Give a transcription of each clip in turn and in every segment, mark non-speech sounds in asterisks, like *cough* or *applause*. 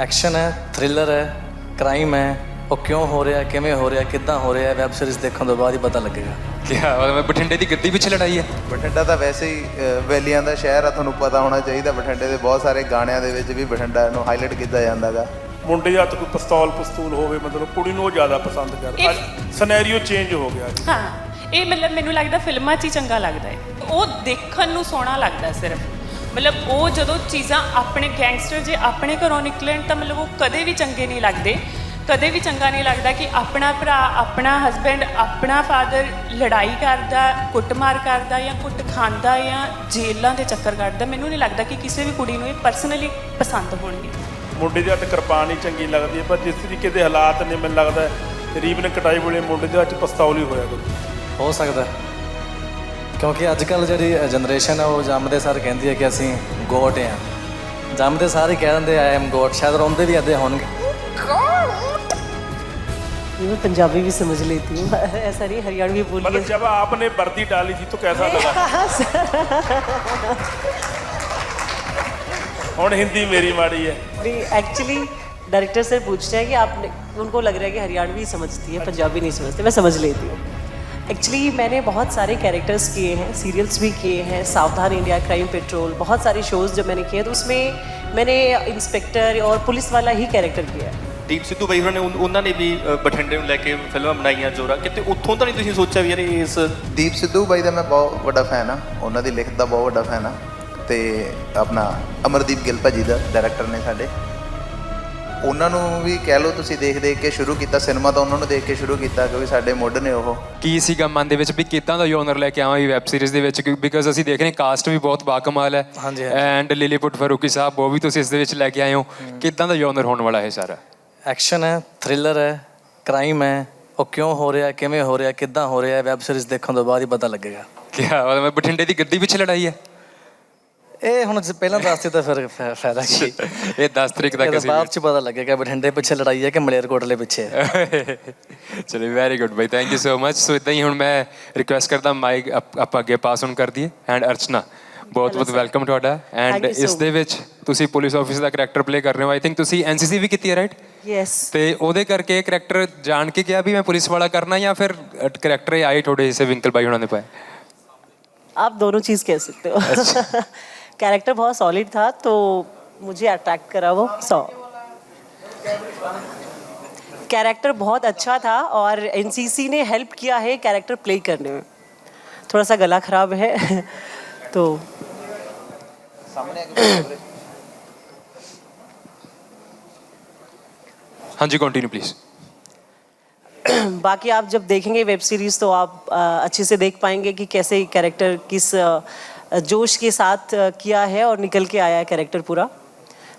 Action ਹੈ thriller ਹੈ crime ਹੈ ਉਹ ਕਿਉਂ ਹੋ ਰਿਹਾ ਕਿਵੇਂ ਹੋ ਰਿਹਾ ਕਿੱਦਾਂ ਹੋ ਰਿਹਾ ਵੈਬ ਸੀਰੀਜ਼ ਦੇਖਣ ਤੋਂ ਬਾਅਦ ਹੀ ਪਤਾ ਲੱਗੇਗਾ। ਕਿਆ ਬਾਤ ਬਠਿੰਡੇ ਦੀ ਗੱਦੀ ਪਿੱਛੇ ਲੜਾਈ ਹੈ। ਬਠਿੰਡਾ ਤਾਂ ਵੈਸੇ ਹੀ ਵੈਲੀਆਂ ਦਾ ਸ਼ਹਿਰ ਆ ਤੁਹਾਨੂੰ ਪਤਾ ਹੋਣਾ ਚਾਹੀਦਾ ਬਠਿੰਡੇ ਦੇ ਬਹੁਤ ਸਾਰੇ ਗਾਣਿਆਂ ਦੇ ਵਿੱਚ ਵੀ ਬਠਿੰਡਾ ਨੂੰ ਹਾਈਲਾਈਟ ਕੀਤਾ ਜਾਂਦਾਗਾ। ਮੁੰਡੇ ਜਾਂ ਤਾਂ ਕੋਈ ਪਿਸਤੌਲ ਪਸਤੂਲ ਹੋਵੇ ਮਤਲਬ ਕੁੜੀ ਨੂੰ ਉਹ ਜ਼ਿਆਦਾ ਪਸੰਦ ਕਰਦਾ ਸਿਨੈਰੀਓ ਚੇਂਜ ਹੋ ਗਿਆ। ਹਾਂ ਇਹ ਮਤਲਬ ਮੈਨੂੰ ਲੱਗਦਾ ਫਿਲਮਾਂ 'ਚ ਹੀ ਚੰਗਾ ਲੱਗਦਾ ਹੈ। ਉਹ ਦੇਖਣ ਨੂੰ ਸੋਹਣਾ ਲੱਗਦਾ ਸਿਰਫ। ਮਤਲਬ ਉਹ ਜਦੋਂ ਚੀਜ਼ਾਂ ਆਪਣੇ ਗੈਂਗਸਟਰ ਜੇ ਆਪਣੇ ਘਰੋਂ ਨਿਕਲਣ ਤਾਂ ਮਤਲਬ ਉਹ ਕਦੇ ਵੀ ਚੰਗੇ ਨਹੀਂ ਲੱਗਦੇ। ਕਦੇ ਵੀ ਚੰਗਾ ਨਹੀਂ ਲੱਗਦਾ ਕਿ ਆਪਣਾ ਭਰਾ ਆਪਣਾ ਹਸਬੈਂਡ ਆਪਣਾ ਫਾਦਰ ਲੜਾਈ ਕਰਦਾ ਕੁੱਟਮਾਰ ਕਰਦਾ ਜਾਂ ਕੁੱਟ ਖਾਂਦਾ ਜਾਂ ਜੇਲ੍ਹਾਂ ਦੇ ਚੱਕਰ ਕੱਟਦਾ ਮੈਨੂੰ ਨਹੀਂ ਲੱਗਦਾ ਕਿ ਕਿਸੇ ਵੀ ਕੁੜੀ ਨੂੰ ਇਹ ਪਰਸਨਲੀ ਪਸੰਦ ਹੋਣਗੇ। ਮੁੰਡੇ ਦੀ ਹੱਥ ਕਿਰਪਾਨ ਹੀ ਚੰਗੀ ਲੱਗਦੀ ਹੈ ਪਰ ਜਿਸ ਤਰੀਕੇ ਦੇ ਹਾਲਾਤ ਨੇ ਮੈਨੂੰ ਲੱਗਦਾ ਹੈ, ਰੀਬ ਨੇ ਕਟਾਈ ਵੇਲੇ ਮੁੰਡੇ ਦੇ ਹੱਥ ਪਿਸਤੌਲ ਹੋਇਆ ਕਰੂ ਹੋ ਸਕਦਾ ਹੈ। ਕਿਉਂਕਿ ਅੱਜ ਕੱਲ ਜਿਹੜੀ ਜਨਰੇਸ਼ਨ ਹੈ ਉਹ ਜੰਮਦੇ ਸਾਰ ਕਹਿੰਦੀ ਹੈ ਕਿ ਅਸੀਂ ਗੋਡ ਹਾਂ ਜੰਮਦੇ ਸਾਰੇ ਕਹਿ ਦਿੰਦੇ ਆਈ ਐਮ ਗੋਡ ਸ਼ਾਇਦ ਰੋਂਦੇ ਵੀ ਅੱਧੇ ਹੋਣਗੇ मैं पंजाबी भी समझ लेती हूँ ऐसा नहीं हरियाणवी बोलिए मतलब जब आपने वर्दी डाली थी तो कैसा लगा ਹੁਣ ਹਿੰਦੀ ਮੇਰੀ ਮਾੜੀ ਹੈ नहीं एक्चुअली डायरेक्टर से पूछते हैं कि आपने उनको लग रहा है कि हरियाणवी समझती है पंजाबी नहीं समझती मैं समझ लेती हूँ एक्चुअली मैंने बहुत सारे कैरेक्टर्स किए हैं सीरियल्स भी किए हैं सावधान इंडिया क्राइम पेट्रोल बहुत सारे शोज़ जब मैंने किए तो उसमें मैंने इंस्पेक्टर और पुलिस वाला ही कैरेक्टर किया है ਦੀਪ ਸਿੱਧੂ ਬਾਈ ਹੋਰਾਂ ਨੇ ਉਨ- ਉਹਨਾਂ ਨੇ ਵੀ ਅ, ਬਠਿੰਡੇ ਨੂੰ ਲੈ ਕੇ ਫਿਲਮਾਂ ਬਣਾਈਆਂ ਜੋਰਾ ਕਿਤੇ ਉੱਥੋਂ ਤਾਂ ਨਹੀਂ ਤੁਸੀਂ ਸੋਚਿਆ ਵੀ ਯਾਰ ਇਸ ਦੀਪ ਸਿੱਧੂ ਬਾਈ ਦਾ ਮੈਂ ਬਹੁਤ ਵੱਡਾ ਫੈਨ ਆ ਉਹਨਾਂ ਦੀ ਲਿਖਤ ਦਾ ਬਹੁਤ ਵੱਡਾ ਫੈਨ ਆ ਤੇ ਆਪਣਾ ਅਮਰਦੀਪ ਗਿੱਲ ਭਾਜੀ ਦਾ ਡਾਇਰੈਕਟਰ ਨੇ ਸਾਡੇ ਉਹਨਾਂ ਨੂੰ ਵੀ ਕਹਿ ਲਓ ਤੁਸੀਂ ਦੇਖ ਦੇਖ ਕੇ ਸ਼ੁਰੂ ਕੀਤਾ ਸਿਨੇਮਾ ਤਾਂ ਉਹਨਾਂ ਨੂੰ ਦੇਖ ਕੇ ਸ਼ੁਰੂ ਕੀਤਾ ਕਿਉਂਕਿ ਸਾਡੇ ਮੁੱਢ ਨੇ ਉਹ। ਕੀ ਸੀਗਾ ਮਨ ਦੇ ਵਿੱਚ ਵੀ ਕਿੱਦਾਂ ਦਾ ਯੋਨਰ ਲੈ ਕੇ ਆਵਾਂ ਇਹ ਵੈਬ ਸੀਰੀਜ਼ ਦੇ ਵਿੱਚ? ਬਿਕਾਜ਼ ਅਸੀਂ ਦੇਖ ਰਹੇ ਕਾਸਟ ਵੀ ਬਹੁਤ ਬਾਕਮਾਲ ਹੈ। ਹਾਂਜੀ, ਹਾਂਜੀ। ਐਂਡ ਲਿਲੀਪੁੱਟ ਫਰੂਕੀ ਸਾਹਿਬ ਉਹ ਵੀ ਤੁਸੀਂ ਇਸ ਦੇ ਵਿੱਚ ਲੈ ਕੇ ਆਏ ਹੋ। ਕਿੱਦਾਂ ਦਾ ਯੋਨਰ ਹੋਣ ਵਾਲਾ ਹੈ ਸਾਰਾ? ਐਕਸ਼ਨ ਹੈ ਥ੍ਰਿਲਰ ਹੈ ਕ੍ਰਾਈਮ ਹੈ ਉਹ ਕਿਉਂ ਹੋ ਰਿਹਾ ਕਿਵੇਂ ਹੋ ਰਿਹਾ ਕਿੱਦਾਂ ਹੋ ਰਿਹਾ ਵੈਬ ਸੀਰੀਜ਼ ਦੇਖਣ ਤੋਂ ਬਾਅਦ ਹੀ ਪਤਾ ਲੱਗੇਗਾ। ਕਿਆ ਬਾਤ ਬਠਿੰਡੇ ਦੀ ਗੱਦੀ ਪਿੱਛੇ ਲੜਾਈ ਹੈ। ਇਹ ਹੁਣ ਜੇ ਪਹਿਲਾਂ ਦੱਸਦੇ ਤਾਂ ਫਿਰ ਫਾ- ਫਾਇਦਾ ਕੀ ਇਹ 10 ਤਰੀਕ ਤੱਕ ਇਹਦਾ ਅਸੀਂ ਬਾਅਦ ਚ ਪਤਾ ਲੱਗੇਗਾ ਬਠਿੰਡੇ ਪਿੱਛੇ ਲੜਾਈ ਹੈ ਕਿ ਮਲੇਰਕੋਟਲੇ ਪਿੱਛੇ ਹੈ ਚਲੋ very good by thank you so much so ਇਦਾਂ ਹੀ ਹੁਣ ਮੈਂ ਰਿਕੁਐਸਟ ਕਰਦਾ ਮਾਈਕ ਆਪਾਂ ਅੱਗੇ ਪਾਸ ਔਨ ਕਰ ਦਈਏ ਐਂਡ ਅਰਚਨਾ ਬਹੁਤ ਬਹੁਤ ਵੈਲਕਮ ਤੁਹਾਡਾ ਐਂਡ Thank you so ਇਸ ਦੇ ਵਿੱਚ ਤੁਸੀਂ ਪੁਲਿਸ ਆਫਿਸਰ ਦਾ ਕੈਰੈਕਟਰ ਪਲੇ ਕਰ ਰਹੇ ਹੋ ਆਈ ਥਿੰਕ ਤੁਸੀਂ ਐਨਸੀਸੀ ਵੀ ਕੀਤੀ ਹੈ ਰਾਈਟ यस ਤੇ ਉਹਦੇ ਕਰਕੇ ਇਹ ਕੈਰੈਕਟਰ ਜਾਣ ਕੇ ਕਿਹਾ ਵੀ ਮੈਂ ਪੁਲਿਸ ਵਾਲਾ ਕਰਨਾ ਜਾਂ ਫਿਰ ਕੈਰੈਕਟਰ ਇਹ ਆਏ ਥੋੜੇ ਇਸੇ ਵਿੰਕਲ ਬਾਈ ਉਹਨਾਂ ਨੇ ਪਾਇਆ आप दोनों चीज़ कह सकते हो कैरेक्टर बहुत सॉलिड था तो मुझे अट्रैक्ट करा वो सौ कैरेक्टर बहुत अच्छा था और एनसीसी ने हेल्प किया है कैरेक्टर प्ले करने में। थोड़ा सा गला ख़राब है *laughs* तो. हाँ जी कंटिन्यू प्लीज़ *clears throat* बाकी आप जब देखेंगे वेब सीरीज़ तो आप आ, अच्छे से देख पाएँगे कि कैसे कैरेक्टर किस आ, जोश के साथ अ, किया है और निकल के आया है कैरेक्टर पूरा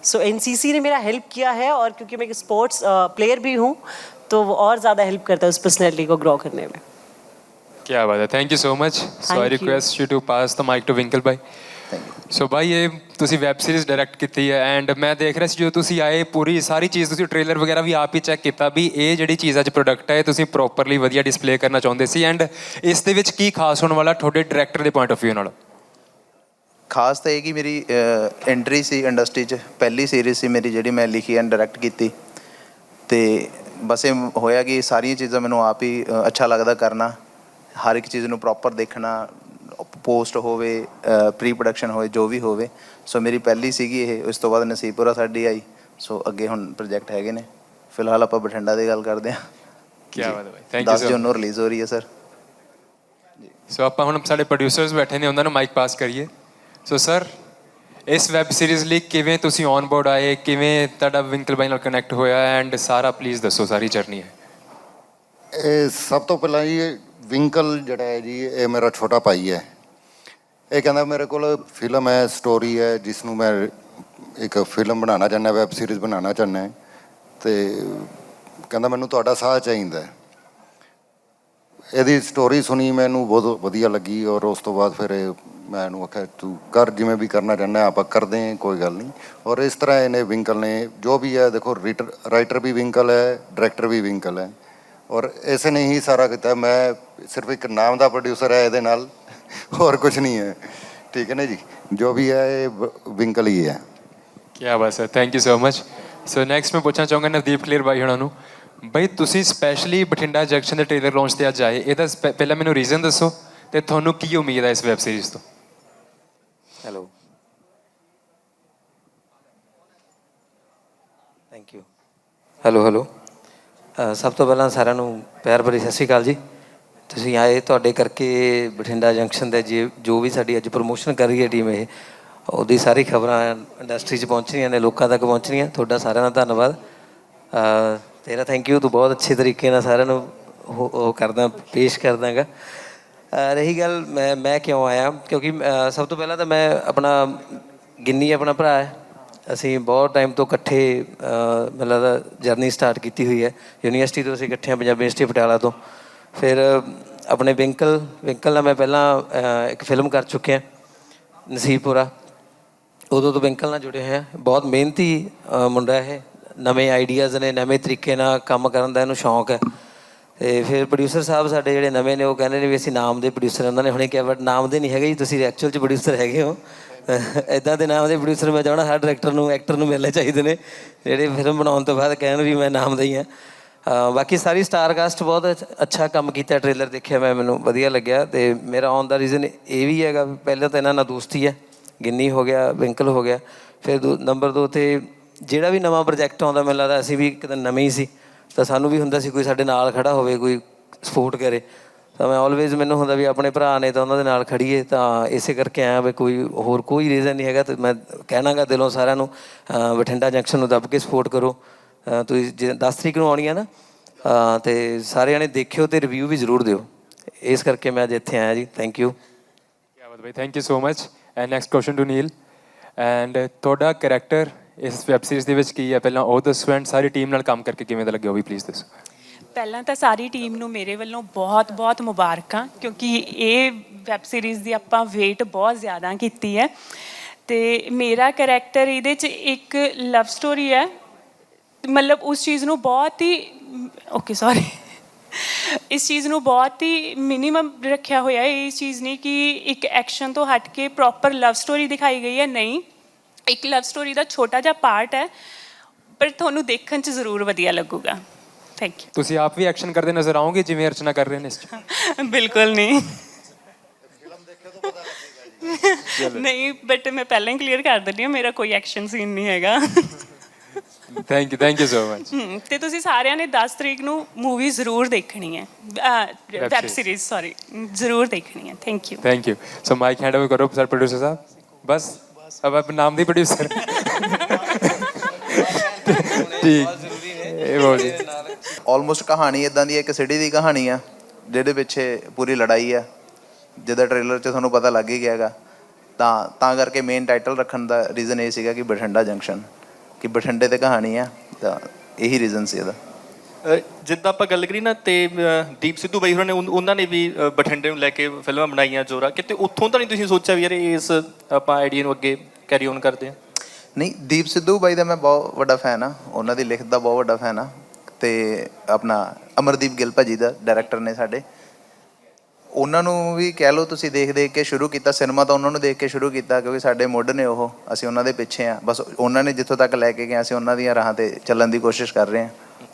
सो एनसीसी ने मेरा हेल्प किया है और क्योंकि मैं एक स्पोर्ट्स प्लेयर भी हूँ तो वो और ज़्यादा हेल्प करता है उस पर्सनैलिटी को ग्रो करने में ਕੀ ਬਾਤ ਹੈ thank you so much so I Thank you. Request you to pass the mic to Winkle bye so bye ਇਹ ਤੁਸੀਂ ਵੈਬ ਸੀਰੀਜ਼ ਡਾਇਰੈਕਟ ਕੀਤੀ ਹੈ ਐਂਡ ਮੈਂ ਦੇਖ ਰਿਹਾ ਸੀ ਜਦੋਂ ਤੁਸੀਂ ਆਏ ਪੂਰੀ ਸਾਰੀ ਚੀਜ਼ ਤੁਸੀਂ ਟ੍ਰੇਲਰ ਵਗੈਰਾ ਵੀ ਆਪ ਹੀ ਚੈੱਕ ਕੀਤਾ ਵੀ ਇਹ ਜਿਹੜੀ ਚੀਜ਼ ਅੱਜ ਪ੍ਰੋਡਕਟ ਹੈ ਇਹ ਤੁਸੀਂ ਪ੍ਰੋਪਰਲੀ ਵਧੀਆ ਡਿਸਪਲੇ ਕਰਨਾ ਚਾਹੁੰਦੇ ਸੀ ਐਂਡ ਇਸ ਦੇ ਵਿੱਚ ਕੀ ਖਾਸ ਹੋਣ ਵਾਲਾ ਤੁਹਾਡੇ ਡਾਇਰੈਕਟਰ ਦੇ ਪੁਆਇੰਟ ਆਫ View ਨਾਲ ਖਾਸ ਤਾਂ ਇਹ ਕਿ ਮੇਰੀ ਐਂਟਰੀ ਸੀ ਇੰਡਸਟਰੀ 'ਚ ਪਹਿਲੀ ਸੀਰੀਜ਼ ਸੀ ਮੇਰੀ ਜਿਹੜੀ ਮੈਂ ਲਿਖੀ ਐਂਡ ਡਾਇਰੈਕਟ ਕੀਤੀ। ਤੇ ਬਸ ਇਹ ਹੋਇਆ ਕਿ ਸਾਰੀਆਂ ਚੀਜ਼ਾਂ ਮੈਨੂੰ ਆਪ ਹੀ ਅੱਛਾ ਲੱਗਦਾ ਕਰਨਾ ਹਰ ਇੱਕ ਚੀਜ਼ ਨੂੰ ਪ੍ਰੋਪਰ ਦੇਖਣਾ ਪੋਸਟ ਹੋਵੇ ਪ੍ਰੀ ਪ੍ਰੋਡਕਸ਼ਨ ਹੋਵੇ ਜੋ ਵੀ ਹੋਵੇ। ਸੋ ਮੇਰੀ ਪਹਿਲੀ ਸੀਗੀ ਇਹ ਉਸ ਤੋਂ ਬਾਅਦ ਨਸੀਬਪੁਰਾ ਸਾਡੀ ਆਈ। ਸੋ ਅੱਗੇ ਹੁਣ ਪ੍ਰੋਜੈਕਟ ਹੈਗੇ ਨੇ। ਫਿਲਹਾਲ ਆਪਾਂ ਬਠਿੰਡਾ ਦੀ ਗੱਲ ਕਰਦੇ ਹਾਂ। ਕੀ ਬਾਤ ਹੈ ਬਾਈ। ਥੈਂਕ ਯੂ 10 ਸੋ ਜੂਨ ਨੂੰ ਰਿਲੀਜ਼ ਹੋ ਰਹੀ ਹੈ ਸਰ ਸੋ ਆਪਾਂ ਹੁਣ ਸਾਡੇ ਪ੍ਰੋਡਿਊਸਰਸ ਬੈਠੇ ਨੇ ਉਹਨਾਂ ਨੂੰ ਮਾਈਕ ਪਾਸ ਕਰੀਏ। ਸੋ ਸਰ ਇਸ ਵੈਬ ਸੀਰੀਜ਼ ਲਈ ਕਿਵੇਂ ਤੁਸੀਂ ਔਨ ਬੋਰਡ ਆਏ? ਕਿਵੇਂ ਤੁਹਾਡਾ ਵਿੰਕਲ ਬਾਈ ਨਾਲ ਕਨੈਕਟ ਹੋਇਆ? ਐਂਡ ਸਾਰਾ ਪਲੀਜ਼ ਦੱਸੋ, ਸਾਰੀ ਜਰਨੀ ਹੈ। ਇਹ ਸਭ ਤੋਂ ਪਹਿਲਾਂ ਜੀ ਵਿੰਕਲ ਜਿਹੜਾ ਹੈ ਜੀ, ਇਹ ਮੇਰਾ ਛੋਟਾ ਭਾਈ ਹੈ। ਇਹ ਕਹਿੰਦਾ ਮੇਰੇ ਕੋਲ ਫਿਲਮ ਹੈ ਸਟੋਰੀ ਹੈ ਜਿਸ ਨੂੰ ਮੈਂ ਇੱਕ ਫਿਲਮ ਬਣਾਉਣਾ ਚਾਹੁੰਦਾ ਵੈਬ ਸੀਰੀਜ਼ ਬਣਾਉਣਾ ਚਾਹੁੰਦਾ। ਤੇ ਕਹਿੰਦਾ ਮੈਨੂੰ ਤੁਹਾਡਾ ਸਾਥ ਚਾਹੀਦਾ ਹੈ। ਇਹਦੀ ਸਟੋਰੀ ਸੁਣੀ ਮੈਨੂੰ ਬਹੁਤ ਵਧੀਆ ਲੱਗੀ ਔਰ ਉਸ ਤੋਂ ਬਾਅਦ ਫਿਰ ਮੈਂ ਇਹਨੂੰ ਆਖਿਆ, ਤੂੰ ਕਰ ਜਿਵੇਂ ਵੀ ਕਰਨਾ ਚਾਹੁੰਦਾ ਆਪਾਂ ਕਰਦੇ ਹਾਂ, ਕੋਈ ਗੱਲ ਨਹੀਂ। ਔਰ ਇਸ ਤਰ੍ਹਾਂ ਇਹਨੇ ਵਿੰਕਲ ਨੇ ਜੋ ਵੀ ਹੈ, ਦੇਖੋ ਰਾਈਟਰ ਵੀ ਵਿੰਕਲ ਹੈ ਡਾਇਰੈਕਟਰ ਵੀ ਵਿੰਕਲ ਹੈ। ਔਰ ਇਸ ਨੇ ਹੀ ਸਾਰਾ ਕੀਤਾ। ਮੈਂ ਸਿਰਫ ਇੱਕ ਨਾਮ ਦਾ ਪ੍ਰੋਡਿਊਸਰ ਹੈ ਇਹਦੇ ਨਾਲ, ਹੋਰ ਕੁਝ ਨਹੀਂ ਹੈ। ਠੀਕ ਹੈ ਨਾ ਜੀ? ਜੋ ਵੀ ਹੈ, ਇਹ ਵਿੰਕਲ ਹੀ ਹੈ। ਕੀ ਬਾਤ ਹੈ thank you so much so next ਮੈਂ ਪੁੱਛਣਾ ਚਾਹੂੰਗਾ ਨਵਦੀਪ ਕਲੀਅਰ ਬਾਈ ਹੁਣਾਂ ਨੂੰ। ਬਈ ਤੁਸੀਂ ਸਪੈਸ਼ਲੀ ਬਠਿੰਡਾ ਜੰਕਸ਼ਨ ਦੇ ਟ੍ਰੇਲਰ ਲਾਂਚ ਤੇ ਅੱਜ ਆਏ ਇਹਦਾ ਸਪੈ- ਪਹਿਲਾਂ ਮੈਨੂੰ ਰੀਜ਼ਨ ਦੱਸੋ ਤੇ ਤੁਹਾਨੂੰ ਕੀ ਉਮੀਦ ਹੈ ਇਸ ਵੈਬ ਸੀਰੀਜ਼ ਤੋਂ? Hello thank you hello hello ਅ, ਸਭ ਤੋਂ ਪਹਿਲਾਂ ਸਾਰਿਆਂ ਨੂੰ ਪਿਆਰ ਭਰੀ ਸਤਿ ਸ਼੍ਰੀ ਅਕਾਲ ਜੀ। ਤੁਸੀਂ ਆਏ ਤੁਹਾਡੇ ਕਰਕੇ ਬਠਿੰਡਾ ਜੰਕਸ਼ਨ ਦੇ ਜੇ ਜੋ ਵੀ ਸਾਡੀ ਅੱਜ ਪ੍ਰੋਮੋਸ਼ਨ ਕਰ ਰਹੀ ਹੈ ਟੀਮ ਇਹ ਉਹਦੀ ਸਾਰੀ ਖਬਰਾਂ ਇੰਡਸਟਰੀ 'ਚ ਪਹੁੰਚ ਰਹੀਆਂ ਨੇ ਲੋਕਾਂ ਤੱਕ ਪਹੁੰਚ ਰਹੀਆਂ। ਤੁਹਾਡਾ ਸਾਰਿਆਂ ਦਾ ਧੰਨਵਾਦ। ਅ, ਤੇਰਾ ਥੈਂਕ ਯੂ ਤੂੰ ਬਹੁਤ ਅੱਛੇ ਤਰੀਕੇ ਨਾਲ ਸਾਰਿਆਂ ਨੂੰ ਉਹ ਉਹ ਕਰਦਾ, ਪੇਸ਼ ਕਰਦਾਗਾ। ਅਹ ਰਹੀ ਗੱਲ ਮੈਂ ਮੈਂ ਕਿਉਂ ਆਇਆ? ਕਿਉਂਕਿ ਸਭ ਤੋਂ ਪਹਿਲਾਂ ਤਾਂ ਮੈਂ ਆਪਣਾ ਗਿੰਨੀ ਆਪਣਾ ਭਰਾ ਹੈ। ਅਸੀਂ ਬਹੁਤ ਟਾਈਮ ਤੋਂ ਇਕੱਠੇ ਮਤਲਬ ਮੈਨੂੰ ਜਰਨੀ ਸਟਾਰਟ ਕੀਤੀ ਹੋਈ ਹੈ। ਯੂਨੀਵਰਸਿਟੀ ਤੋਂ ਅਸੀਂ ਇਕੱਠੇ ਹਾਂ, ਪੰਜਾਬੀ ਯੂਨੀਵਰਸਿਟੀ ਪਟਿਆਲਾ ਤੋਂ। ਫਿਰ ਆਪਣੇ ਵਿੰਕਲ ਵਿੰਕਲ ਨਾਲ ਮੈਂ ਪਹਿਲਾਂ ਇੱਕ ਫਿਲਮ ਕਰ ਚੁੱਕਿਆ ਨਸੀਬਪੁਰਾ ਉਦੋਂ ਤੋਂ ਵਿੰਕਲ ਨਾਲ ਜੁੜੇ ਹੋਏ ਆ ਬਹੁਤ ਮਿਹਨਤੀ ਮੁੰਡਾ ਇਹ। ਨਵੇਂ ਆਈਡੀਆਜ਼ ਨੇ, ਨਵੇਂ ਤਰੀਕੇ ਨਾਲ ਕੰਮ ਕਰਨ ਦਾ ਇਹਨੂੰ ਸ਼ੌਂਕ ਹੈ। ਤੇ ਫਿਰ ਪ੍ਰੋਡਿਊਸਰ ਸਾਹਿਬ ਸਾਡੇ ਜਿਹੜੇ ਨਵੇਂ ਨੇ, ਉਹ ਕਹਿੰਦੇ ਨੇ ਵੀ ਅਸੀਂ ਨਾਮ ਦੇ ਪ੍ਰੋਡਿਊਸਰ ਉਹਨਾਂ ਨੇ ਹੁਣੇ ਕਿਹਾ ਬਟ ਨਾਮ ਦੇ ਨਹੀਂ ਹੈਗੇ ਜੀ, ਤੁਸੀਂ ਐਕਚੁਅਲ ਚ ਪ੍ਰੋਡਿਊਸਰ ਹੈਗੇ ਹੋ। ਇਦਾਂ ਦੇ ਨਾਮ ਦੇ ਪ੍ਰੋਡਿਊਸਰ ਮੈਂ ਚਾਹਣਾ ਹਰ ਡਾਇਰੈਕਟਰ ਨੂੰ ਐਕਟਰ ਨੂੰ ਮਿਲਣੇ ਚਾਹੀਦੇ ਨੇ। ਜਿਹੜੇ ਫਿਲਮ ਬਣਾਉਣ ਤੋਂ ਬਾਅਦ ਕਹਿਣ ਵੀ ਮੈਂ ਨਾਮ ਦਾ ਹੀ ਹਾਂ। ਬਾਕੀ ਸਾਰੀ ਸਟਾਰ ਕਾਸਟ ਬਹੁਤ ਅੱਛਾ ਕੰਮ ਕੀਤਾ ਟ੍ਰੇਲਰ ਦੇਖਿਆ ਮੈਂ, ਮੈਨੂੰ ਵਧੀਆ ਲੱਗਿਆ। ਤੇ ਮੇਰਾ ਆਉਣ ਦਾ ਰੀਜ਼ਨ ਇਹ ਵੀ ਹੈਗਾ ਵੀ ਪਹਿਲਾਂ ਤਾਂ ਇਹਨਾਂ ਨਾਲ ਦੋਸਤੀ ਹੈ। ਗਿੰਨੀ ਹੋ ਗਿਆ, ਵਿੰਕਲ ਹੋ ਗਿਆ। ਫਿਰ ਦੂ- ਨੰਬਰ 2 ਤੇ ਜਿਹੜਾ ਵੀ ਨਵਾਂ ਪ੍ਰੋਜੈਕਟ ਆਉਂਦਾ, ਮੈਨੂੰ ਲੱਗਦਾ ਅਸੀਂ ਵੀ ਇੱਕ ਦਿਨ ਨਵੇਂ ਹੀ ਸੀ। ਤਾਂ ਸਾਨੂੰ ਵੀ ਹੁੰਦਾ ਸੀ ਕੋਈ ਸਾਡੇ ਨਾਲ ਖੜਾ ਹੋਵੇ, ਕੋਈ ਸਪੋਰਟ ਕਰੇ। ਤਾਂ ਮੈਂ ਆਲਵੇਜ਼ ਮੈਨੂੰ ਹੁੰਦਾ ਵੀ ਆਪਣੇ ਭਰਾ ਨੇ ਤਾਂ ਉਹਨਾਂ ਦੇ ਨਾਲ ਖੜੀਏ, ਤਾਂ ਇਸੇ ਕਰਕੇ ਆਇਆ ਵੀ ਕੋਈ ਹੋਰ ਕੋਈ ਰੀਜ਼ਨ ਨਹੀਂ ਹੈਗਾ ਤੇ ਮੈਂ ਕਹਿਣਾਗਾ ਦਿਲੋਂ ਸਾਰਿਆਂ ਨੂੰ ਬਠਿੰਡਾ ਜੰਕਸ਼ਨ ਨੂੰ ਦੱਬ ਕੇ ਸਪੋਰਟ ਕਰੋ। ਤੁਸੀਂ ਜੇ 10 ਤਰੀਕ ਨੂੰ ਆਉਣੀ ਹੈ ਨਾ, ਅਹ, ਤੇ ਸਾਰਿਆਂ ਨੇ ਦੇਖਿਓ ਤੇ ਰਿਵਿਊ ਵੀ ਜ਼ਰੂਰ ਦਿਓ। ਇਸ ਕਰਕੇ ਮੈਂ ਅੱਜ ਇੱਥੇ ਆਇਆ ਜੀ। ਥੈਂਕ ਯੂ ਕਿਆ ਬਾਤ ਬਾਈ thank you so much and next question to Neel and ਤੁਹਾਡਾ ਕੈਰੈਕਟਰ ਇਸ ਵੈਬ ਸੀਰੀਜ਼ ਦੇ ਵਿੱਚ ਕੀ ਹੈ? ਪਹਿਲਾਂ ਉਹ ਦੱਸੋ ਐਂਡ ਸਾਰੀ ਟੀਮ ਨਾਲ ਕੰਮ ਕਰਕੇ ਕਿਵੇਂ ਦਾ ਲੱਗਿਆ? ਉਹ ਵੀ ਪਲੀਜ਼ ਦੱਸੋ। ਪਹਿਲਾਂ ਤਾਂ ਸਾਰੀ ਟੀਮ ਨੂੰ ਮੇਰੇ ਵੱਲੋਂ ਬਹੁਤ-ਬਹੁਤ ਮੁਬਾਰਕਾਂ, ਕਿਉਂਕਿ ਇਹ ਵੈਬ ਸੀਰੀਜ਼ ਦੀ ਆਪਾਂ ਵੇਟ ਬਹੁਤ ਜ਼ਿਆਦਾ ਕੀਤੀ ਹੈ। ਤੇ ਮੇਰਾ ਕੈਰੈਕਟਰ ਇਹਦੇ 'ਚ ਇੱਕ ਲਵ ਸਟੋਰੀ ਹੈ। ਮਤਲਬ ਉਸ ਚੀਜ਼ ਨੂੰ ਬਹੁਤ ਹੀ ਓਕੇ ਸੌਰੀ ਇਸ ਚੀਜ਼ ਨੂੰ ਬਹੁਤ ਹੀ ਮਿਨੀਮਮ ਰੱਖਿਆ ਹੋਇਆ ਹੈ। ਇਸ ਚੀਜ਼ ਨਹੀਂ ਕਿ ਇੱਕ ਐਕਸ਼ਨ ਤੋਂ ਹਟ ਕੇ ਪ੍ਰੋਪਰ ਲਵ ਸਟੋਰੀ ਦਿਖਾਈ ਗਈ ਹੈ। ਨਹੀਂ। ਇੱਕ ਲਵ ਸਟੋਰੀ ਦਾ ਛੋਟਾ ਜਿਹਾ ਪਾਰਟ ਹੈ ਪਰ ਤੁਹਾਨੂੰ ਦੇਖਣ 'ਚ ਜ਼ਰੂਰ ਵਧੀਆ ਲੱਗੂਗਾ। ਥੈਂਕ ਯੂ ਤੁਸੀਂ ਆਪ ਵੀ ਐਕਸ਼ਨ ਕਰਦੇ ਨਜ਼ਰ ਆਓਗੇ ਜਿਵੇਂ ਅਰਚਨਾ ਕਰ ਰਹੇ ਨੇ ਇਸ 'ਚ? ਬਿਲਕੁਲ ਨਹੀਂ। ਨਹੀਂ ਬਟ ਮੈਂ ਪਹਿਲਾਂ ਹੀ ਕਲੀਅਰ ਕਰ ਦਿੰਦੀ ਹਾਂ ਮੇਰਾ ਕੋਈ ਐਕਸ਼ਨ ਸੀਨ ਨਹੀਂ ਹੈਗਾ। Thank you thank you so much ਤੇ ਤੁਸੀਂ ਸਾਰਿਆਂ ਨੇ 10 ਤਰੀਕ ਨੂੰ ਮੂਵੀ ਜ਼ਰੂਰ ਦੇਖਣੀ ਹੈ। ਵੈਬ ਸੀਰੀਜ਼ ਸੌਰੀ ਜ਼ਰੂਰ ਦੇਖਣੀ ਹੈ। Thank you thank you so mic hand over ਕਰੋ ਸਰ ਪ੍ਰੋਡਿਊਸਰ ਸਾਹਿਬ। ਬਸ। ਸਭ ਆਪ ਨਾਮ ਦੀ ਪ੍ਰੋਡਿਊਸਰ ਜੀ ਇਹ ਬਹੁਤ ਜੀ। ਆਲਮੋਸਟ ਕਹਾਣੀ ਇਦਾਂ ਦੀ ਇੱਕ ਸਿਟੀ ਦੀ ਕਹਾਣੀ ਆ, ਜਿਹਦੇ ਪਿੱਛੇ ਪੂਰੀ ਲੜਾਈ ਆ। ਜਿਹਦਾ ਟ੍ਰੇਲਰ 'ਚ ਤੁਹਾਨੂੰ ਪਤਾ ਲੱਗ ਹੀ ਗਿਆਗਾ ਤਾਂ ਤਾਂ ਕਰਕੇ ਮੇਨ ਟਾਈਟਲ ਰੱਖਣ ਦਾ ਰੀਜ਼ਨ ਇਹ ਸੀਗਾ ਕਿ ਬਠਿੰਡਾ ਜੰਕਸ਼ਨ ਕਿ ਬਠਿੰਡੇ ਤੇ ਕਹਾਣੀ ਆ, ਤਾਂ ਇਹੀ ਰੀਜ਼ਨ ਸੀ ਇਹਦਾ। ਜਿੱਦਾਂ ਆਪਾਂ ਗੱਲ ਕਰੀ ਨਾ ਤੇ ਦੀਪ ਸਿੱਧੂ ਬਾਈ ਹੋਰਾਂ ਨੇ ਉਹਨਾਂ ਨੇ ਵੀ ਬਠਿੰਡੇ ਨੂੰ ਲੈ ਕੇ ਫਿਲਮਾਂ ਬਣਾਈਆਂ ਜੋਰਾ ਕਿਤੇ ਉੱਥੋਂ ਤਾਂ ਨਹੀਂ ਤੁਸੀਂ ਸੋਚਿਆ ਵੀ ਯਾਰ ਇਸ, ਆਪਾਂ ਆਈਡੀਆ ਨੂੰ ਅੱਗੇ ਕੈਰੀ ਔਨ ਕਰਦੇ ਹਾਂ? ਨਹੀਂ, ਦੀਪ ਸਿੱਧੂ ਬਾਈ ਦਾ ਮੈਂ ਬਹੁਤ ਵੱਡਾ ਫੈਨ ਆ, ਉਹਨਾਂ ਦੀ ਲਿਖਤ ਦਾ ਬਹੁਤ ਵੱਡਾ ਫੈਨ ਆ, ਤੇ ਆਪਣਾ ਅਮਰਦੀਪ ਗਿੱਲ ਭਾਜੀ ਦਾ ਡਾਇਰੈਕਟਰ ਨੇ ਸਾਡੇ। ਉਹਨਾਂ ਨੂੰ ਵੀ ਕਹਿ ਲਓ ਤੁਸੀਂ ਦੇਖ ਦੇਖ ਕੇ ਸ਼ੁਰੂ ਕੀਤਾ ਸਿਨੇਮਾ ਤਾਂ ਉਹਨਾਂ ਨੂੰ ਦੇਖ ਕੇ ਸ਼ੁਰੂ ਕੀਤਾ, ਕਿਉਂਕਿ ਸਾਡੇ ਮੁੱਢ ਨੇ ਉਹ, ਅਸੀਂ ਉਹਨਾਂ ਦੇ ਪਿੱਛੇ ਆ, ਬਸ ਉਹਨਾਂ ਨੇ ਜਿੱਥੋਂ ਤੱਕ ਲੈ ਕੇ ਗਏ, ਅਸੀਂ ਉਹਨਾਂ ਦੀਆਂ ਰਾਹਾਂ ਤੇ ਚੱਲਣ ਦੀ ਕੋਸ਼ਿਸ਼ ਕਰ ਰਹੇ ਹਾਂ।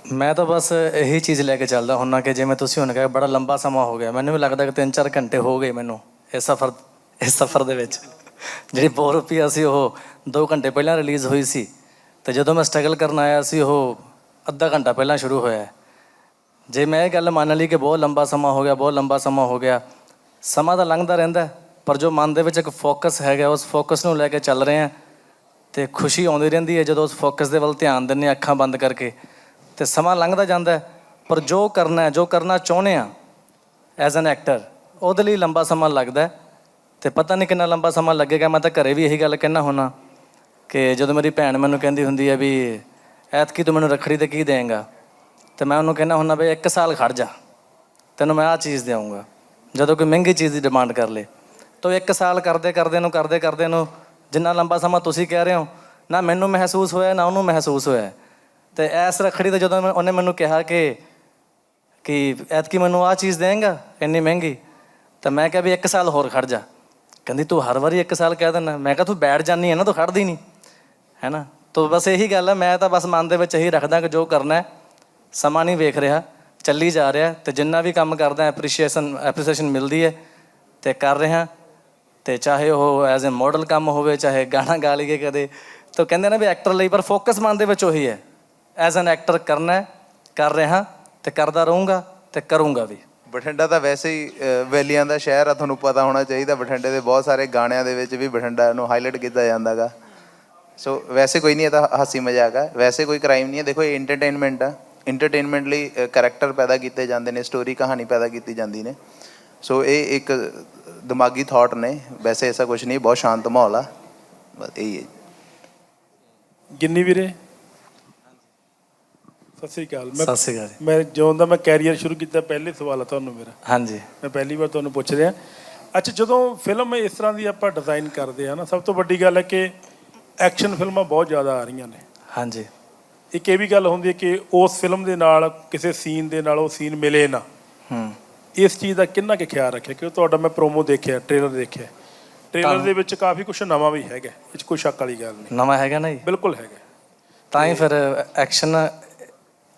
ਮੈਂ ਤਾਂ ਬਸ ਇਹੀ ਚੀਜ਼ ਲੈ ਕੇ ਚੱਲਦਾ ਹੁੰਨਾ ਕਿ ਜਿਵੇਂ ਤੁਸੀਂ ਹੁਣ ਕਿਹਾ ਬੜਾ ਲੰਬਾ ਸਮਾਂ ਹੋ ਗਿਆ, ਮੈਨੂੰ ਵੀ ਲੱਗਦਾ ਕਿ 3-4 ਘੰਟੇ ਹੋ ਗਏ ਮੈਨੂੰ ਇਸ ਸਫ਼ਰ ਇਸ ਸਫ਼ਰ ਦੇ ਵਿੱਚ। ਜਿਹੜੀ ਬੋਰਪੀਆ ਸੀ ਉਹ 2 ਘੰਟੇ ਪਹਿਲਾਂ ਰਿਲੀਜ਼ ਹੋਈ ਸੀ ਤੇ ਜਦੋਂ ਮੈਂ ਸਟਰਗਲ ਕਰਨ ਆਇਆ ਸੀ ਉਹ ਅੱਧਾ ਘੰਟਾ ਪਹਿਲਾਂ ਸ਼ੁਰੂ ਹੋਇਆ ਜੇ ਮੈਂ ਇਹ ਗੱਲ ਮੰਨ ਲਈ ਕਿ ਬਹੁਤ ਲੰਬਾ ਸਮਾਂ ਹੋ ਗਿਆ, ਬਹੁਤ ਲੰਬਾ ਸਮਾਂ ਹੋ ਗਿਆ, ਸਮਾਂ ਤਾਂ ਲੰਘਦਾ ਰਹਿੰਦਾ ਪਰ ਜੋ ਮਨ ਦੇ ਵਿੱਚ ਇੱਕ ਫੋਕਸ ਹੈਗਾ, ਉਸ ਫੋਕਸ ਨੂੰ ਲੈ ਕੇ ਚੱਲ ਰਹੇ ਹਾਂ ਤੇ ਖੁਸ਼ੀ ਆਉਂਦੀ ਰਹਿੰਦੀ ਹੈ ਜਦੋਂ ਉਸ ਫੋਕਸ ਦੇ ਵੱਲ ਧਿਆਨ ਦਿੰਦੇ ਹਾਂ ਅੱਖਾਂ ਬੰਦ ਕਰਕੇ। ਤੇ ਸਮਾਂ ਲੰਘਦਾ ਜਾਂਦਾ ਪਰ ਜੋ ਕਰਨਾ ਹੈ, ਜੋ ਕਰਨਾ ਚਾਹੁੰਦੇ ਆ ਐਜ਼ ਐਨ ਐਕਟਰ ਉਹਦੇ ਲਈ ਲੰਬਾ ਸਮਾਂ ਲੱਗਦਾ ਹੈ। ਤੇ ਪਤਾ ਨਹੀਂ ਕਿੰਨਾ ਲੰਬਾ ਸਮਾਂ ਲੱਗੇਗਾ, ਮੈਂ ਤਾਂ ਘਰੇ ਵੀ ਇਹੀ ਗੱਲ ਕਹਿਣਾ ਹੁੰਨਾ ਕਿ ਜਦੋਂ ਮੇਰੀ ਭੈਣ ਮੈਨੂੰ ਕਹਿੰਦੀ ਹੁੰਦੀ ਹੈ ਵੀ ਐਤਕੀ ਤੂੰ ਮੈਨੂੰ ਰੱਖੜੀ ਤੇ ਕੀ ਦੇਂਗਾ ਤੇ ਮੈਂ ਉਹਨੂੰ ਕਹਿੰਦਾ ਹੁੰਦਾ ਬਈ ਇੱਕ ਸਾਲ ਖੜ ਜਾ, ਤੈਨੂੰ ਮੈਂ ਆਹ ਚੀਜ਼ ਦੇਵਾਂਗਾ। ਜਦੋਂ ਕੋਈ ਮਹਿੰਗੀ ਚੀਜ਼ ਦੀ ਡਿਮਾਂਡ ਕਰ ਲੇ, ਤਾਂ ਇੱਕ ਸਾਲ ਕਰਦੇ ਕਰਦੇ ਨੂੰ, ਕਰਦੇ ਕਰਦੇ ਨੂੰ ਜਿੰਨਾ ਲੰਬਾ ਸਮਾਂ ਤੁਸੀਂ ਕਹਿ ਰਹੇ ਹੋ, ਨਾ ਮੈਨੂੰ ਮਹਿਸੂਸ ਹੋਇਆ, ਨਾ ਉਹਨੂੰ ਮਹਿਸੂਸ ਹੋਇਆ। ਤੇ ਐਸ ਰੱਖੜੀ ਤੇ ਜਦੋਂ ਮੈਂ- ਉਹਨੇ ਮੈਨੂੰ ਕਿਹਾ ਕਿ ਕਿ ਐਤਕੀ ਮੈਨੂੰ ਆਹ ਚੀਜ਼ ਦੇਂਗਾ, ਇੰਨੀ ਮਹਿੰਗੀ, ਤਾਂ ਮੈਂ ਕਿਹਾ ਵੀ ਇੱਕ ਸਾਲ ਹੋਰ ਖੜ ਜਾ। ਕਹਿੰਦੀ, ਤੂੰ ਹਰ ਵਾਰੀ ਇੱਕ ਸਾਲ ਕਹਿ ਦਿੰਦਾ। ਮੈਂ ਕਿਹਾ, ਤੂੰ ਬੈਠ ਜਾਨੀ ਹੈ ਨਾ, ਤੂੰ ਖੜਦੀ ਨਹੀਂ ਹੈ ਨਾ ਤੋ ਬਸ ਇਹੀ ਗੱਲ ਹੈ ਮੈਂ ਤਾਂ ਬਸ ਮਨ ਦੇ ਵਿੱਚ ਇਹੀ ਰੱਖਦਾ ਕਿ ਜੋ ਕਰਨਾ ਹੈ ਸਮਾਂ ਨਹੀਂ ਵੇਖ ਰਿਹਾ, ਚੱਲੀ ਜਾ ਰਿਹਾ, ਤੇ ਜਿੰਨਾ ਵੀ ਕੰਮ ਕਰਦਾ ਐਪਰੀਸ਼ੀਏਸ਼ਨ ਐਪਰੀਸੀਏਸ਼ਨ ਮਿਲਦੀ ਹੈ ਤੇ ਕਰ ਰਿਹਾ, ਤੇ ਚਾਹੇ ਉਹ ਐਜ਼ ਅ ਮਾਡਲ ਕੰਮ ਹੋਵੇ, ਚਾਹੇ ਗਾਣਾ ਗਾ ਲਈਏ ਕਦੇ, ਤਾਂ ਕਹਿੰਦੇ ਨੇ ਵੀ ਐਕਟਰ ਲਈ ਪਰ ਫੋਕਸ ਮਨ ਦੇ ਵਿੱਚ ਉਹੀ ਹੈ ਐਜ਼ ਐਨ ਐਕਟਰ ਕਰਨਾ ਹੈ ਕਰ ਰਿਹਾ ਤੇ ਕਰਦਾ ਰਹੂੰਗਾ ਤੇ ਕਰੂੰਗਾ ਵੀ। ਬਠਿੰਡਾ ਤਾਂ ਵੈਸੇ ਹੀ ਵੈਲੀਆਂ ਦਾ ਸ਼ਹਿਰ ਆ ਤੁਹਾਨੂੰ ਪਤਾ ਹੋਣਾ ਚਾਹੀਦਾ ਬਠਿੰਡੇ ਦੇ ਬਹੁਤ ਸਾਰੇ ਗਾਣਿਆਂ ਦੇ ਵਿੱਚ ਵੀ ਬਠਿੰਡਾ ਨੂੰ ਹਾਈਲਾਈਟ ਕੀਤਾ ਜਾਂਦਾਗਾ। ਸੋ ਵੈਸੇ ਕੋਈ ਨਹੀਂ ਇਹ ਤਾਂ ਹਾਸੀ ਮਜ਼ਾਕ ਆ। ਵੈਸੇ ਕੋਈ ਕ੍ਰਾਈਮ ਨਹੀਂ ਹੈ। ਦੇਖੋ ਇਹ ਐਂਟਰਟੇਨਮੈਂਟ ਆ। ਐਂਟਰਟੇਨਮੈਂਟ ਲਈ ਕੈਰੈਕਟਰ ਪੈਦਾ ਕੀਤੇ ਜਾਂਦੇ ਨੇ ਸਟੋਰੀ ਕਹਾਣੀ ਪੈਦਾ ਕੀਤੀ ਜਾਂਦੀ ਨੇ। ਸੋ ਇਹ ਇੱਕ ਦਿਮਾਗੀ ਥਾਟ ਨੇ। ਵੈਸੇ ਐਸਾ ਕੁਝ ਨਹੀਂ ਬਹੁਤ ਸ਼ਾਂਤ ਮਾਹੌਲ ਆ। ਬਸ ਇਹੀ ਹੈ। ਗਿੰਨੀ ਵੀਰੇ? ਸਤਿ ਸ੍ਰੀ ਅਕਾਲ। ਮੈਂ ਸਤਿ ਸ਼੍ਰੀ ਅਕਾਲ ਜੀ। ਮੈਂ ਜਿਉਂ ਦਾ ਮੈਂ ਕੈਰੀਅਰ ਸ਼ੁਰੂ ਕੀਤਾ ਪਹਿਲੇ ਸਵਾਲ ਆ ਤੁਹਾਨੂੰ ਮੇਰਾ। ਹਾਂਜੀ। ਮੈਂ ਪਹਿਲੀ ਵਾਰ ਤੁਹਾਨੂੰ ਪੁੱਛ ਰਿਹਾ। ਅੱਛਾ ਜਦੋਂ ਫਿਲਮ ਇਸ ਤਰ੍ਹਾਂ ਦੀ ਆਪਾਂ ਡਿਜ਼ਾਈਨ ਕਰਦੇ ਆ ਨਾ ਸਭ ਤੋਂ ਵੱਡੀ ਗੱਲ ਹੈ ਕਿ ਐਕਸ਼ਨ ਫਿਲਮਾਂ ਬਹੁਤ ਜ਼ਿਆਦਾ ਆ ਰਹੀਆਂ ਨੇ। ਹਾਂਜੀ। ਇੱਕ ਇਹ ਵੀ ਗੱਲ ਹੁੰਦੀ ਹੈ ਕਿ ਉਸ ਫਿਲਮ ਦੇ ਨਾਲ ਕਿਸੇ ਸੀਨ ਦੇ ਨਾਲ ਉਹ ਸੀਨ ਮਿਲੇ ਨਾ। ਹੂੰ। ਇਸ ਚੀਜ਼ ਦਾ ਕਿੰਨਾ ਕੁ ਖਿਆਲ ਰੱਖਿਆ? ਕਿ ਤੁਹਾਡਾ ਮੈਂ ਪ੍ਰੋਮੋ ਦੇਖਿਆ ਟ੍ਰੇਲਰ ਦੇਖਿਆ। ਟ੍ਰੇਲਰ ਦੇ ਵਿੱਚ ਕਾਫੀ ਕੁਝ ਨਵਾਂ ਵੀ ਹੈਗਾ ਇਹ 'ਚ ਕੋਈ ਸ਼ੱਕ ਵਾਲੀ ਗੱਲ ਨਹੀਂ। ਨਵਾਂ ਹੈਗਾ ਨਾ ਜੀ? ਬਿਲਕੁਲ ਹੈਗਾ। ਤਾਂ ਹੀ ਫਿਰ ਐਕਸ਼ਨ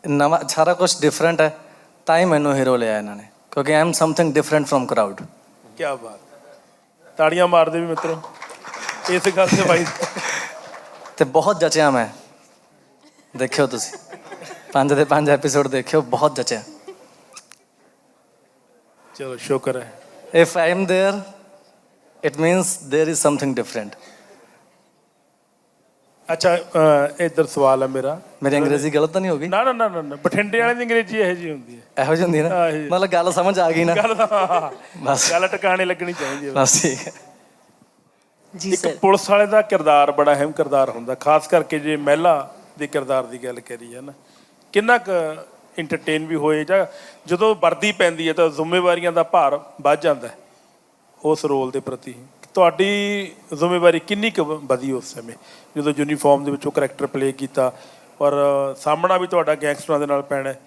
ਨਵਾਂ ਸਾਰਾ ਕੁਝ ਡਿਫਰੈਂਟ ਹੈ ਤਾਂ ਹੀ ਮੈਨੂੰ ਹੀਰੋ ਲਿਆ ਇਹਨਾਂ ਨੇ ਕਿਉਂਕਿ I something different from crowd ਕੀ ਬਾਤ। ਤਾੜੀਆਂ ਮਾਰਦੇ ਵੀ ਮਿੱਤਰੋ। ਇਸ ਗੱਲ ਤੇ ਬਾਈ ਤੇ ਬਹੁਤ ਜਚਿਆ ਮੈਂ। ਦੇਖਿਓ ਤੁਸੀਂ। ਪੰਜ ਦੇ ਪੰਜ ਐਪੀਸੋਡ ਦੇਖਿਓ ਬਹੁਤ ਜਚਿਆ। ਚਲੋ ਸ਼ੁਕਰ ਹੈ। If i am there it means there is something ਅੱਛਾ ਅਹ, ਇੱਧਰ ਸਵਾਲ ਹੈ ਮੇਰਾ। ਮੇਰੀ ਅੰਗਰੇਜ਼ੀ ਗਲਤ ਤਾਂ ਨਹੀਂ ਹੋ ਗਈ? ਨਾ ਨਾ ਨਾ ਨਾ, ਬਠਿੰਡੇ ਵਾਲੇ ਦੀ ਅੰਗਰੇਜ਼ੀ ਇਹੋ ਜੀ ਹੁੰਦੀ ਹੈ। ਇਹੋ ਜਿਹੀ ਹੁੰਦੀ ਹੈ ਨਾ? ਮਤਲਬ ਗੱਲ ਸਮਝ ਆ ਗਈ ਨਾ। ਬਸ। ਗੱਲ ਟਿਕਾਣੇ ਲੱਗਣੀ ਚਾਹੀਦੀ ਹੈ। ਬਸ ਠੀਕ ਹੈ। ਜੀ ਸਰ। ਪੁਲਿਸ ਵਾਲੇ ਦਾ ਕਿਰਦਾਰ ਬੜਾ ਅਹਿਮ ਕਿਰਦਾਰ ਹੁੰਦਾ ਖਾਸ ਕਰਕੇ ਜੇ ਮਹਿਲਾ ਦੇ ਕਿਰਦਾਰ ਦੀ ਗੱਲ ਕਰੀ ਹੈ ਨਾ ਕਿੰਨਾ ਕੁ ਇੰਟਰਟੇਨ ਵੀ ਹੋਏ ਜਾਂ ਜਦੋਂ ਵਰਦੀ ਪੈਂਦੀ ਹੈ ਤਾਂ ਜ਼ਿੰਮੇਵਾਰੀਆਂ ਦਾ ਭਾਰ ਵੱਧ ਜਾਂਦਾ ਹੈ ਉਸ ਰੋਲ ਦੇ ਪ੍ਰਤੀ। ਤੁਹਾਡੀ ਜ਼ਿੰਮੇਵਾਰੀ ਕਿੰਨੀ ਕੁ ਵਧੀ ਉਸ ਸਮੇਂ ਜਦੋਂ ਯੂਨੀਫਾਰਮ ਦੇ ਵਿੱਚ ਉਹ ਕਰੈਕਟਰ ਪਲੇ ਕੀਤਾ ਔਰ ਸਾਹਮਣਾ ਵੀ ਤੁਹਾਡਾ ਗੈਂਗਸਟਰਾਂ ਦੇ ਨਾਲ ਪੈਣਾ ਹੈ।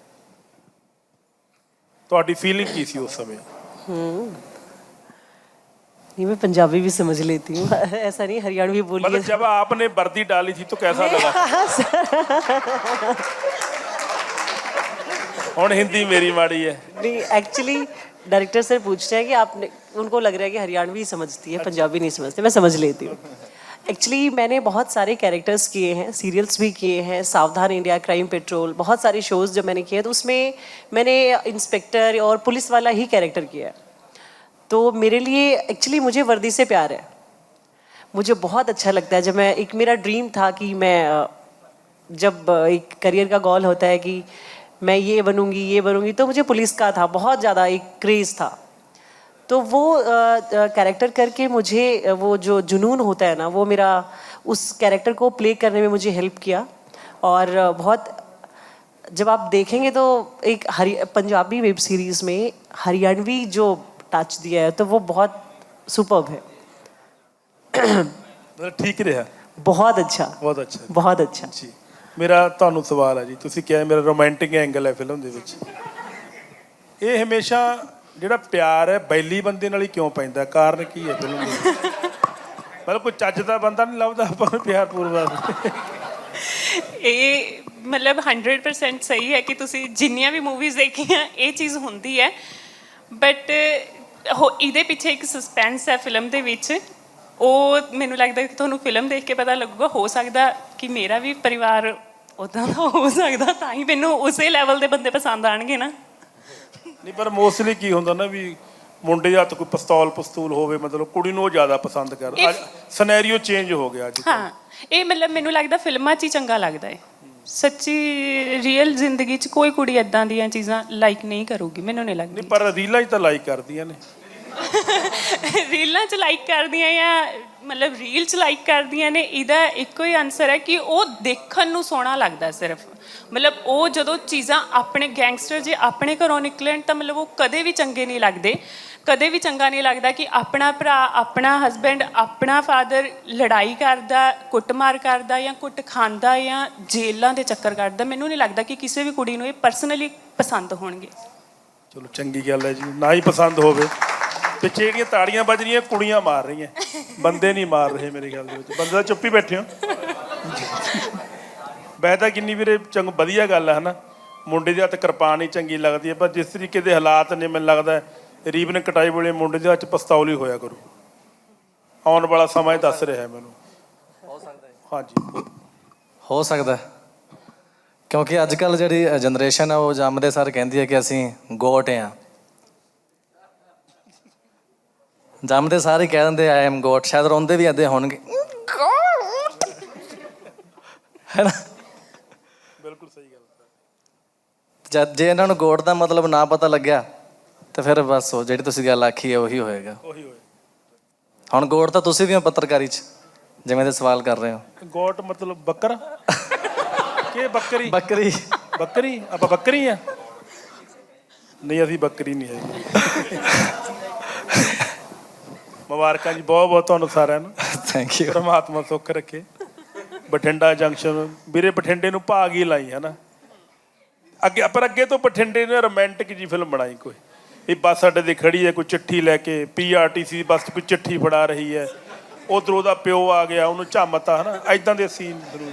ਤੁਹਾਡੀ ਫੀਲਿੰਗ ਕੀ ਸੀ ਉਸ ਸਮੇਂ नहीं मैं पंजाबी भी समझ लेती हूँ ऐसा नहीं हरियाणवी बोलिए मतलब जब आपने वर्दी डाली थी तो कैसा लगा ਹੁਣ ਹਿੰਦੀ ਮੇਰੀ ਮਾੜੀ ਹੈ नहीं एक्चुअली डायरेक्टर सर पूछते हैं कि आपने उनको लग रहा है कि हरियाणवी समझती है, पंजाबी नहीं समझते, मैं समझ लेती हूँ। एक्चुअली मैंने बहुत सारे कैरेक्टर्स किए हैं सीरियल्स भी किए हैं, सावधान इंडिया क्राइम पेट्रोल बहुत सारे शोज़ जब मैंने किए तो उसमें मैंने इंस्पेक्टर और पुलिस वाला ही कैरेक्टर किया है। तो मेरे लिए एक्चुअली मुझे वर्दी से प्यार है। मुझे बहुत अच्छा लगता है, जब मैं, एक मेरा ड्रीम था कि मैं जब एक करियर का गोल होता है कि मैं ये बनूँगी ये बनूँगी तो मुझे पुलिस का था, बहुत ज़्यादा एक क्रेज़ था। तो वो कैरेक्टर करके मुझे अ, वो जो जुनून होता है ना वो मेरा उस कैरेक्टर को प्ले करने में मुझे हेल्प किया और अ, बहुत जब आप देखेंगे तो एक हरि पंजाबी वेब सीरीज़ में हरियाणवी जो टच दिया है तो वो बहुत सुपर्ब है ਮਤਲਬ ਠੀਕ ਰਿਹਾ बहुत अच्छा ਬਹੁਤ ਅੱਛਾ बहुत अच्छा ਜੀ ਮੇਰਾ ਤੁਹਾਨੂੰ ਸਵਾਲ ਹੈ ਜੀ ਤੁਸੀਂ ਕਿਹਾ ਮੇਰਾ ਰੋਮਾਂਟਿਕ ਐਂਗਲ ਹੈ ਫਿਲਮ ਦੇ ਵਿੱਚ ਇਹ ਹਮੇਸ਼ਾ ਜਿਹੜਾ ਪਿਆਰ ਹੈ, ਬੈਲੀ ਬੰਦੇ ਨਾਲ ਹੀ ਕਿਉਂ ਪੈਂਦਾ? ਕਾਰਨ ਕੀ ਹੈ ਫਿਲਮ ਦੇ ਮਤਲਬ ਕੋਈ ਚੱਜ ਦਾ ਬੰਦਾ ਨਹੀਂ ਲੱਭਦਾ ਆਪਾਂ ਨੂੰ ਪਿਆਰ ਪੂਰਵਾ ਇਹ ਮਤਲਬ 100% ਸਹੀ ਹੈ ਕਿ ਤੁਸੀਂ ਜਿੰਨੀਆਂ ਵੀ ਮੂਵੀਜ਼ ਦੇਖੀਆਂ, ਇਹ ਚੀਜ਼ ਹੁੰਦੀ ਹੈ। ਬਟ ਇਹਦੇ ਪਿੱਛੇ ਇੱਕ ਸਸਪੈਂਸ ਹੈ ਫਿਲਮ ਦੇ ਵਿੱਚ। ਉਹ ਮੈਨੂੰ ਲੱਗਦਾ ਕਿ ਤੁਹਾਨੂੰ ਫਿਲਮ ਦੇਖ ਕੇ ਪਤਾ ਲੱਗੂਗਾ, ਹੋ ਸਕਦਾ ਕਿ ਮੇਰਾ ਵੀ ਪਰਿਵਾਰ ਉਦਾਂ ਦਾ ਹੋ ਸਕਦਾ, ਤਾਂ ਹੀ ਮੈਨੂੰ ਉਸੇ ਲੈਵਲ ਦੇ ਬੰਦੇ ਪਸੰਦ ਆਣਗੇ ਨਾ। ਨਹੀਂ ਪਰ ਮੋਸਟਲੀ ਕੀ ਹੁੰਦਾ ਨਾ ਵੀ ਮੁੰਡੇ ਹੱਥ ਕੋਈ ਪਿਸਤੌਲ ਪਸਤੂਲ ਹੋਵੇ ਮਤਲਬ ਕੁੜੀ ਨੂੰ ਉਹ ਜ਼ਿਆਦਾ ਪਸੰਦ ਕਰਦਾ। ਅੱਜ ਸਿਨੈਰੀਓ ਚੇਂਜ ਹੋ ਗਿਆ ਅੱਜ ਹਾਂ ਇਹ ਮਤਲਬ ਮੈਨੂੰ ਲੱਗਦਾ ਫਿਲਮਾਂ 'ਚ ਹੀ ਚੰਗਾ ਲੱਗਦਾ ਹੈ। ਸੱਚੀ ਰੀਅਲ ਜ਼ਿੰਦਗੀ 'ਚ ਕੋਈ ਕੁੜੀ ਇਦਾਂ ਦੀਆਂ ਚੀਜ਼ਾਂ ਲਾਈਕ ਨਹੀਂ ਕਰੂਗੀ ਮੈਨੂੰ ਨਹੀਂ ਲੱਗਦੀ। ਨਹੀਂ ਪਰ ਰੀਲਾਂ 'ਚ ਤਾਂ ਲਾਈਕ ਕਰਦੀਆਂ ਨੇ। ਰੀਲਾਂ 'ਚ ਲਾਈਕ ਕਰਦੀਆਂ ਜਾਂ ਮਤਲਬ ਰੀਲ 'ਚ ਲਾਈਕ ਕਰਦੀਆਂ ਨੇ, ਇਹਦਾ ਇੱਕੋ ਹੀ ਆਨਸਰ ਹੈ ਕਿ ਉਹ ਦੇਖਣ ਨੂੰ ਸੋਹਣਾ ਲੱਗਦਾ ਸਿਰਫ। ਮਤਲਬ ਉਹ ਜਦੋਂ ਚੀਜ਼ਾਂ ਆਪਣੇ ਗੈਂਗਸਟਰ ਜੇ ਆਪਣੇ ਘਰੋਂ ਨਿਕਲਣ ਤਾਂ ਮਤਲਬ ਉਹ ਕਦੇ ਵੀ ਚੰਗੇ ਨਹੀਂ ਲੱਗਦੇ। ਕਦੇ ਵੀ ਚੰਗਾ ਨਹੀਂ ਲੱਗਦਾ ਕਿ ਆਪਣਾ ਭਰਾ, ਆਪਣਾ ਹਸਬੈਂਡ ਆਪਣਾ ਫਾਦਰ ਲੜਾਈ ਕਰਦਾ, ਕੁੱਟਮਾਰ ਕਰਦਾ ਜਾਂ ਕੁੱਟ ਖਾਂਦਾ ਜਾਂ ਜੇਲਾਂ ਦੇ ਚੱਕਰ ਕੱਢਦਾ। ਮੈਨੂੰ ਨਹੀਂ ਲੱਗਦਾ ਕਿ ਕਿਸੇ ਵੀ ਕੁੜੀ ਨੂੰ ਇਹ ਪਰਸਨਲੀ ਪਸੰਦ ਹੋਣਗੇ। ਚਲੋ ਚੰਗੀ ਗੱਲ ਹੈ ਜੀ। ਨਾ ਹੀ ਪਸੰਦ ਹੋਵੇ। ਪਿੱਛੇ ਜਿਹੜੀਆਂ ਤਾੜੀਆਂ ਵੱਜ ਰਹੀਆਂ ਕੁੜੀਆਂ ਮਾਰ ਰਹੀਆਂ। ਬੰਦੇ ਨਹੀਂ ਮਾਰ ਰਹੇ ਮੇਰੇ ਖਿਆਲ ਦੇ ਵਿੱਚ। ਬੰਦੇ ਤਾਂ ਚੁੱਪ ਹੀ ਬੈਠੇ ਹੋ। ਤਾਂ ਕਿੰਨੀ ਵੀਰੇ ਚੰਗ ਵਧੀਆ ਗੱਲ ਹੈ ਹਨਾ? ਮੁੰਡੇ ਦੇ ਹੱਥ ਕਿਰਪਾਨ ਹੀ ਚੰਗੀ ਲੱਗਦੀ ਹੈ ਪਰ ਜਿਸ ਤਰੀਕੇ ਦੇ ਹਾਲਾਤ ਨੇ ਮੈਨੂੰ ਲੱਗਦਾ ਹੈ ਰੀਬਨ ਕਟਾਈ ਵੇਲੇ ਮੁੰਡੇ ਦੇ ਹੱਥ ਪਸਤੌਲ ਹੀ ਹੋਇਆ ਕਰੂ। ਆਉਣ ਵਾਲਾ ਸਮਾਂ ਹੀ ਦੱਸ ਰਿਹਾ ਹੈ ਮੈਨੂੰ। ਹੋ ਸਕਦਾ ਹੈ। ਹਾਂਜੀ। ਹੋ ਸਕਦਾ। ਕਿਉਂਕਿ ਅੱਜ ਕੱਲ ਜਿਹੜੀ ਜਨਰੇਸ਼ਨ ਹੈ ਉਹ ਜੰਮਦੇ ਸਾਰ ਕਹਿੰਦੀ ਹੈ ਕਿ ਅਸੀਂ ਗੋਟ ਆ ਜੰਮਦੇ ਸਾਰੇ ਕਹਿ ਦਿੰਦੇ ਆਈ ਐਮ ਗੋਟ ਸ਼ਾਇਦ ਰੋਂਦੇ ਵੀ ਐਦੇ ਹੋਣਗੇ। ਹੈ ਨਾ ਬਿਲਕੁਲ ਸਹੀ ਗੱਲ ਜਦ ਜੇ ਇਹਨਾਂ ਨੂੰ ਗੋਟ ਦਾ ਮਤਲਬ ਨਾ ਪਤਾ ਲੱਗਿਆ ਤੇ ਫਿਰ ਬਸ ਉਹ ਜਿਹੜੀ ਤੁਸੀਂ ਗੱਲ ਆਖੀ ਹੈ ਉਹੀ ਹੋਏਗਾ। ਉਹੀ ਹੋਏ ਹੁਣ ਗੋਟ ਤਾਂ ਤੁਸੀਂ ਵੀ ਹੋ ਪੱਤਰਕਾਰੀ 'ਚ ਜਿਵੇਂ ਦੇ ਸਵਾਲ ਕਰ ਰਹੇ ਹੋ। ਗੋਟ ਮਤਲਬ ਬੱਕਰਾ? *laughs* ਕੀ ਬੱਕਰੀ? ਬੱਕਰੀ। ਬੱਕਰੀ? ਆਪਾਂ ਬੱਕਰੀ ਆ? ਨਹੀਂ ਅਸੀਂ ਬੱਕਰੀ ਨਹੀਂ ਹੈਗੀ। ਮੁਬਾਰਕਾਂ ਜੀ ਬਹੁਤ ਬਹੁਤ ਤੁਹਾਨੂੰ ਸਾਰਿਆਂ ਨੂੰ। ਥੈਂਕ ਯੂ ਪਰਮਾਤਮਾ ਸੁੱਖ ਰੱਖੇ। ਬਠਿੰਡਾ ਜੰਕਸ਼ਨ ਵੀਰੇ ਬਠਿੰਡੇ ਨੂੰ ਭਾਗ ਹੀ ਲਾਈ ਹੈ ਨਾ ਅੱਗੇ ਪਰ ਅੱਗੇ ਤੋਂ ਬਠਿੰਡੇ ਨੇ ਰੋਮਾਂਟਿਕ ਜੀ ਫਿਲਮ ਬਣਾਈ ਕੋਈ। ਇਹ ਬੱਸ ਅੱਡੇ ਤੇ ਖੜੀ ਹੈ ਕੋਈ ਚਿੱਠੀ ਲੈ ਕੇ ਪੀਆਰਟੀਸੀ ਦੀ ਬੱਸ 'ਚ ਕੋਈ ਚਿੱਠੀ ਫੜਾ ਰਹੀ ਹੈ। ਉਧਰ ਉਹਦਾ ਪਿਓ ਆ ਗਿਆ ਉਹਨੂੰ ਝਾਮਤਾ ਹਨਾ। ਐਦਾਂ ਦੇ ਸੀਨ ਜ਼ਰੂਰ